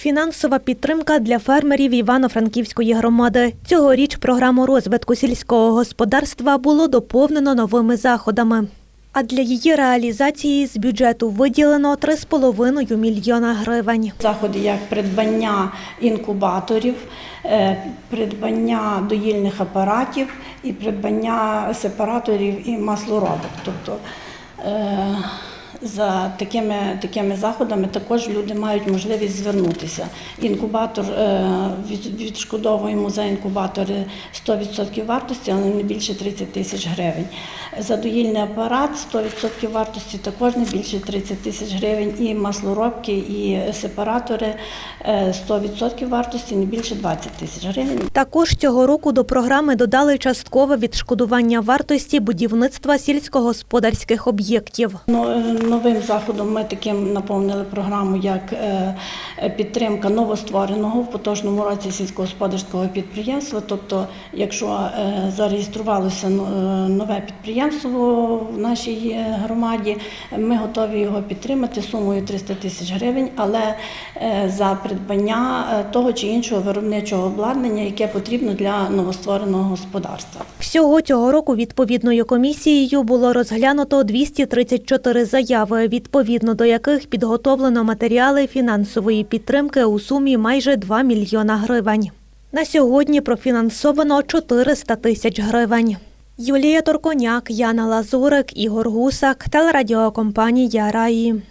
Фінансова підтримка для фермерів Івано-Франківської громади. Цьогоріч програму розвитку сільського господарства було доповнено новими заходами. А для її реалізації з бюджету виділено 3,5 мільйона гривень. Заходи як придбання інкубаторів, е, придбання доїльних апаратів і придбання сепараторів і маслоробок. Тобто е, за такими, такими заходами також люди мають можливість звернутися. Інкубатор е, відшкодовуємо за інкубатори 100% вартості, але не більше 30 тисяч гривень. За доїльний апарат 100% вартості також не більше 30 тисяч гривень. І маслоробки, і сепаратори е, 100% вартості не більше 20 тисяч гривень. Також цього року до програми додали часткове відшкодування вартості будівництва сільськогосподарських об'єктів. Ну, е, Новим заходом ми таким наповнили програму як е, підтримка новоствореного в поточному році сільськогосподарського підприємства. Тобто, якщо е, зареєструвалося ну, е, нове підприємство в нашій громаді, ми готові його підтримати сумою 300 тисяч гривень, але за придбання того чи іншого виробничого обладнання, яке потрібно для новоствореного господарства. Всього цього року відповідною комісією було розглянуто 234 заяви, відповідно до яких підготовлено матеріали фінансової підтримки у сумі майже 2 мільйона гривень. На сьогодні профінансовано 400 тисяч гривень. Юлія Торконяк, Яна Лазурик, Ігор Гусак, телерадіокомпанія Раї.